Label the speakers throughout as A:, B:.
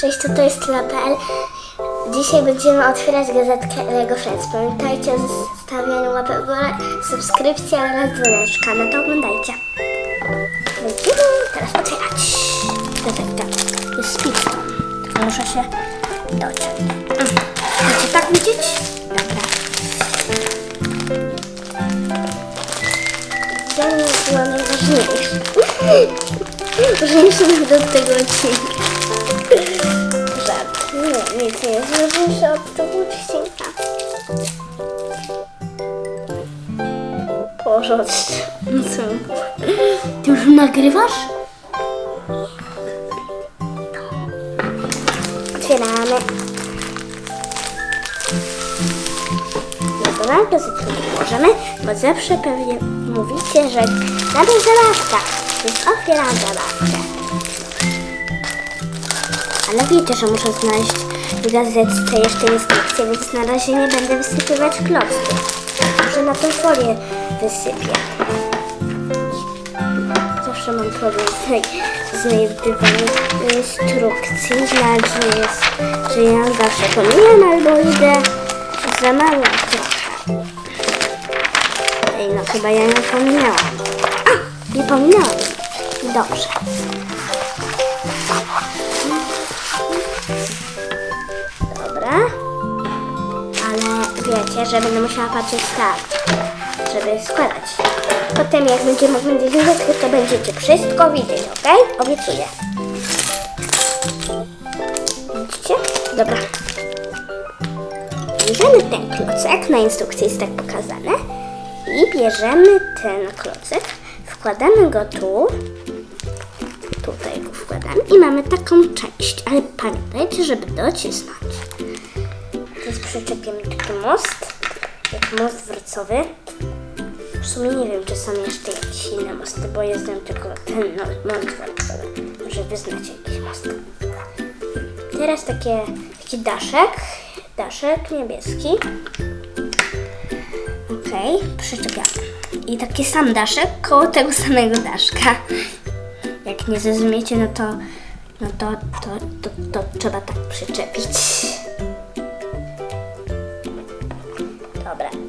A: Cześć, to, to jest Lapel. Dzisiaj będziemy otwierać gazetkę Lego Friends. Pamiętajcie o zostawianiu łapek w górę, subskrypcji oraz dzwoneczka. No to oglądajcie. Będziemy teraz otwierać gazetkę. Jest. Tylko muszę się dociąć. Mm. Chcecie tak widzieć? Dobra. Dla mnie była najważniejsza. Ważniejsza do tego odcinka. Nie jest ważniejsze od tego odcinka. No co? Ty już nagrywasz? Otwieramy. No to na gazetkę nie możemy, bo zawsze pewnie mówicie, że nawet zabawka, więc otwieram zabawkę. Ale wiecie, że muszę znaleźć w gazetce jeszcze instrukcję, więc na razie nie będę wysypywać klocków. Może na tą folię wysypię. Zawsze mam problem z znajdywaniem instrukcji, znać, że, jest, że ja zawsze pomijam albo idę za mało trochę. Ej, no chyba ja ją pominęłam. A, nie pominęłam. Dobrze. Wiecie, że będę musiała patrzeć tak, żeby składać. Potem jak będziemy oglądać gazetkę, to będziecie wszystko widzieć, ok? Obiecuję. Widzicie? Dobra. Bierzemy ten klocek, na instrukcji jest tak pokazane. I bierzemy ten klocek, wkładamy go tu. Tutaj go wkładamy i mamy taką część, ale pamiętajcie, żeby docisnąć. Teraz przyczepimy taki most, most wracowy. W sumie nie wiem, czy są jeszcze jakieś inne mosty, bo znam tylko ten no, most wracowy. Może wy jakiś most. Teraz takie, taki daszek, daszek niebieski. Okej, przyczepiamy. I taki sam daszek koło tego samego daszka. Jak nie zrozumiecie, no to, no to, to, to, to trzeba tak przyczepić.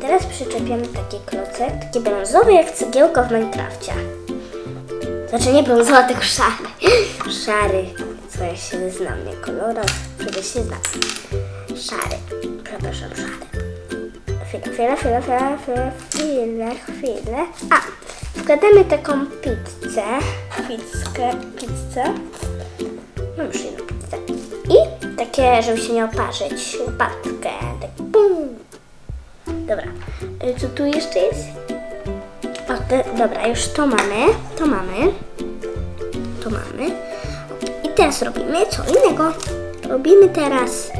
A: Teraz przyczepiamy taki klocek, taki brązowy jak cegiełka w Minecrafcie. Znaczy nie brązowy, tylko szary. Szary, co ja się znam, nie kolorą, przecież się znam. Szary, przepraszam, szary. Chwila, chwila, chwila, chwila, chwila, chwilę. A, wkładamy taką pizzę, pizzkę, pizzę. Mam już jedną pizzę. I takie, żeby się nie oparzyć, łopatkę, tak bum. Dobra, co tu jeszcze jest? O, te, dobra, już to mamy, to mamy, to mamy. I teraz robimy co innego. Robimy teraz,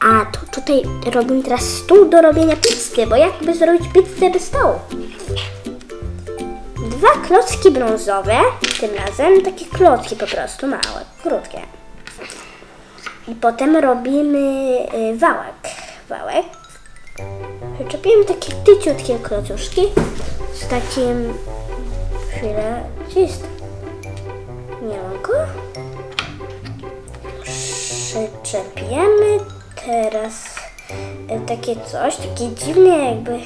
A: a tu tutaj robimy teraz stół do robienia pizzy, bo jakby zrobić pizzę bez stołu? Dwa klocki brązowe, tym razem takie klocki po prostu małe, krótkie. I potem robimy y, wałek, wałek. Przyczepiłem takie tyciutkie klocuszki z takim... Chwilę, gdzie jest? Nie mam go. Przyczepiemy teraz y, takie coś, takie dziwne jakby y,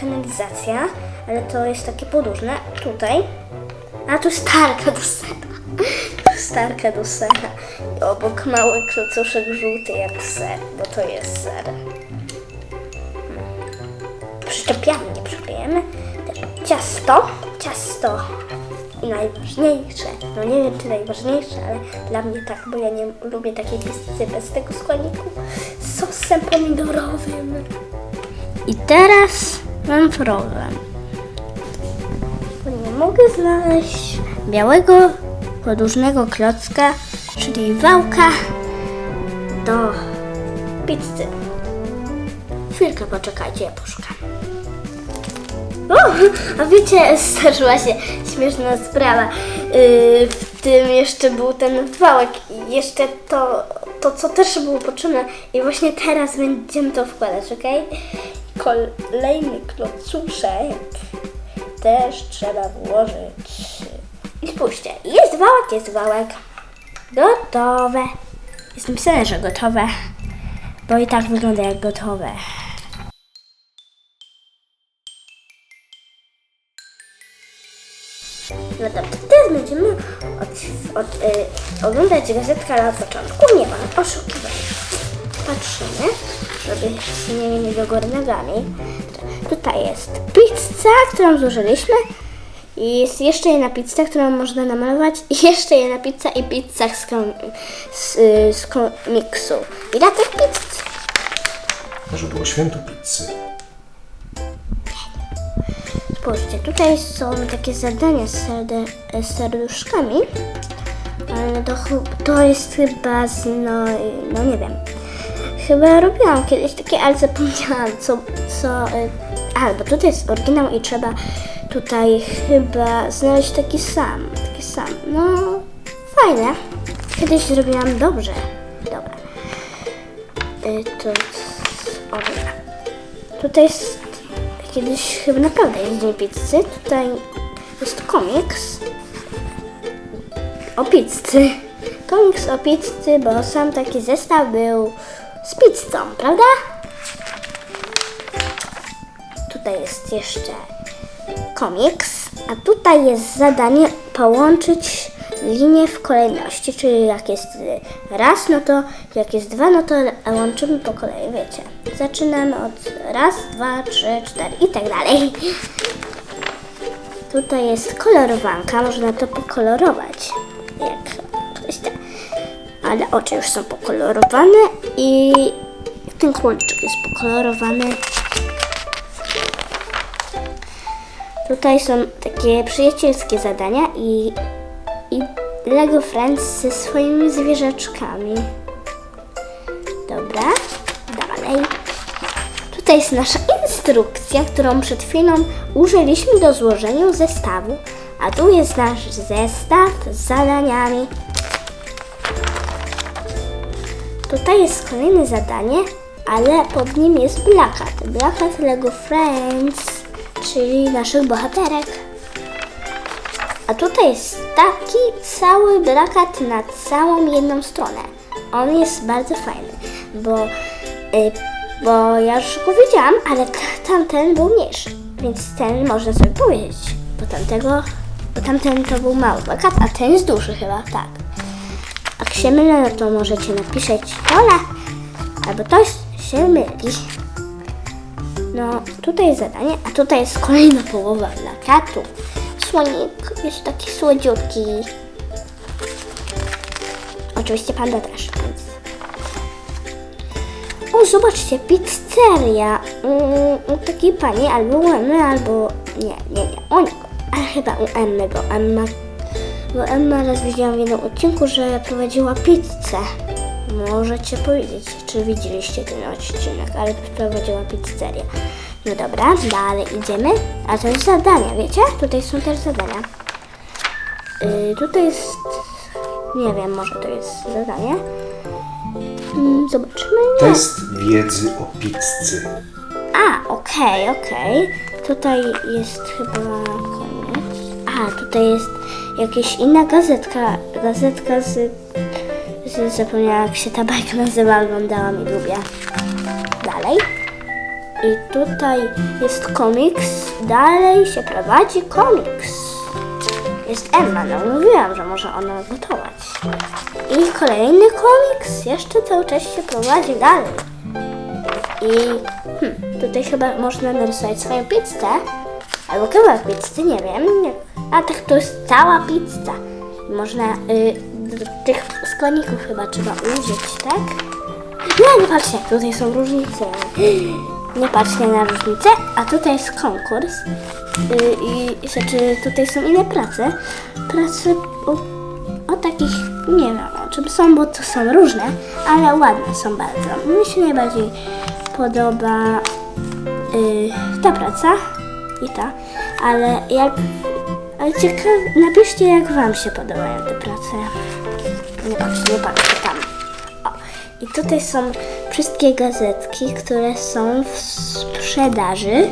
A: kanalizacja, ale to jest takie podłużne. Tutaj. A tu starka do sera. Starka do sera. Obok mały klocuszek żółty jak ser, bo to jest ser przyczepiamy, nie ciasto, ciasto i najważniejsze, no nie wiem czy najważniejsze, ale dla mnie tak, bo ja nie lubię takiej pizzy bez tego składniku, z sosem pomidorowym. I teraz mam problem, bo nie mogę znaleźć białego podłużnego klocka, czyli wałka do pizzy. Chwilkę poczekajcie, ja poszukam. O, a wiecie, zdarzyła się śmieszna sprawa. Yy, w tym jeszcze był ten wałek i jeszcze to, to, co też było potrzebne. I właśnie teraz będziemy to wkładać, ok? Kolejny klocuszek też trzeba włożyć. I spójrzcie, jest wałek, jest wałek. Gotowe. Jest napisane, że gotowe, bo i tak wygląda jak gotowe. Teraz będziemy od, od, y, oglądać gazetkę ale od początku. Nie mam oszukiwać. Patrzymy, żeby się nie mieli do góry nogami. Tutaj jest pizza, którą złożyliśmy. I jest jeszcze jedna pizza, którą można namalować. I jeszcze jedna pizza i pizza z, kom, z, y, z komiksu. Ile tych pizz?
B: Może było święto pizzy.
A: Spójrzcie, tutaj są takie zadania z, serduszkami, ale to, to jest chyba z, no, no nie wiem. Chyba robiłam kiedyś takie, ale zapomniałam co, co, y, a, bo tutaj jest oryginał i trzeba tutaj chyba znaleźć taki sam, taki sam, no fajne. Kiedyś zrobiłam dobrze, dobra. Y, to. Tutaj jest kiedyś chyba naprawdę jest dzień pizzy. Tutaj jest komiks o pizzy. Komiks o pizzy, bo sam taki zestaw był z pizzą, prawda? Tutaj jest jeszcze komiks, a tutaj jest zadanie połączyć linie w kolejności, czyli jak jest raz, no to jak jest dwa, no to łączymy po kolei, wiecie. Zaczynamy od raz, dwa, trzy, cztery i tak dalej. Tutaj jest kolorowanka, można to pokolorować, jak ktoś chce. Ale oczy już są pokolorowane i ten króliczek jest pokolorowany. Tutaj są takie przyjacielskie zadania i, i Lego Friends ze swoimi zwierzaczkami. Dobra, dalej. Tutaj jest nasza instrukcja, którą przed chwilą użyliśmy do złożenia zestawu. A tu jest nasz zestaw z zadaniami. Tutaj jest kolejne zadanie, ale pod nim jest plakat. Plakat Lego Friends, czyli naszych bohaterek. A tutaj jest taki cały plakat na całą jedną stronę. On jest bardzo fajny, bo, y, bo ja już go widziałam, ale tamten był mniejszy, więc ten można sobie powiedzieć, bo tamtego, bo tamten to był mały plakat, a ten jest duży chyba, tak. Jak się mylę, no to możecie napisać dole, albo ktoś się myli. No, tutaj jest zadanie, a tutaj jest kolejna połowa plakatu. Słonik jest taki słodziutki. Oczywiście panda też, więc... O, zobaczcie, pizzeria. Mm, takiej pani albo u Emmy, albo... Nie, nie, nie, u niego. Ale chyba u Emmego. Emma... Bo Emma raz widziałam w jednym odcinku, że prowadziła pizzę. Możecie powiedzieć, czy widzieliście ten odcinek, ale prowadziła pizzerię. No dobra, dalej idziemy. A to jest zadania, wiecie? Tutaj są też zadania. Yy, tutaj jest... Nie wiem, może to jest zadanie. Mm, zobaczymy. Nie.
B: Test wiedzy o pizzy.
A: A, okej, okej. Tutaj jest chyba koniec. A, tutaj jest jakaś inna gazetka. Gazetka z... z zapomniałam jak się ta bajka nazywa, oglądałam i lubię. Dalej. I tutaj jest komiks. Dalej się prowadzi komiks. Jest Emma, no mówiłam, że może ona gotować. I kolejny komiks jeszcze cały czas się prowadzi dalej. I hmm, tutaj chyba można narysować swoją pizzę. Albo kawałek pizzy, nie wiem. Nie. A tak to jest cała pizza. Można y, do tych składników chyba trzeba użyć, tak? Nie, nie patrzcie, tutaj są różnice. Nie patrzcie na różnice, a tutaj jest konkurs. Y, I znaczy tutaj są inne prace. Prace o, o takich, nie wiem o czym są, bo to są różne, ale ładne są bardzo. Mi się najbardziej podoba y, ta praca i ta, ale jak, ale ciekawe, napiszcie jak wam się podobają te prace. Nie patrzcie, nie patrzcie tam. O, I tutaj są wszystkie gazetki, które są w sprzedaży.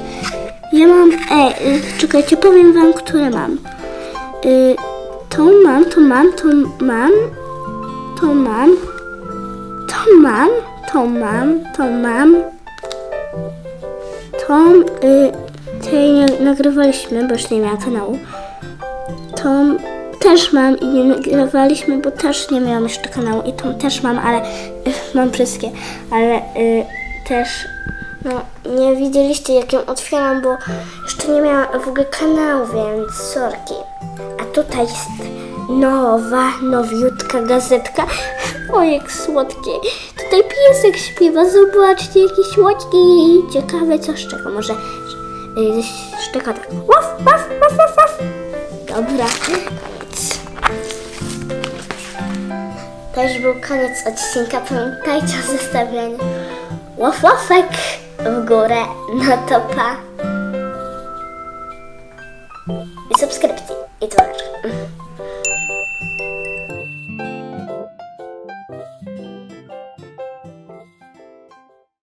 A: Ja mam, e, y, czekajcie, powiem wam, które mam. Y, tą mam, to mam, to mam, to mam mam, to mam, to mam. To y, tej nie nagrywaliśmy, bo już nie miałam kanału. To też mam i nie nagrywaliśmy, bo też nie miałam jeszcze kanału i tą też mam, ale y, mam wszystkie, ale y, też no nie widzieliście jak ją otwieram, bo jeszcze nie miałam w ogóle kanału, więc sorki. A tutaj jest nowa, nowiutka gazetka. O, jak słodkie. Tutaj piesek śpiewa, zobaczcie, jaki słodki. Ciekawe, co szczeka. Może y, szczeka tak. Łaf, łaf, łaf, łaf, łaf. Dobra. To już był koniec odcinka. Pamiętajcie o zostawianiu łaf, łafek w górę. No to pa.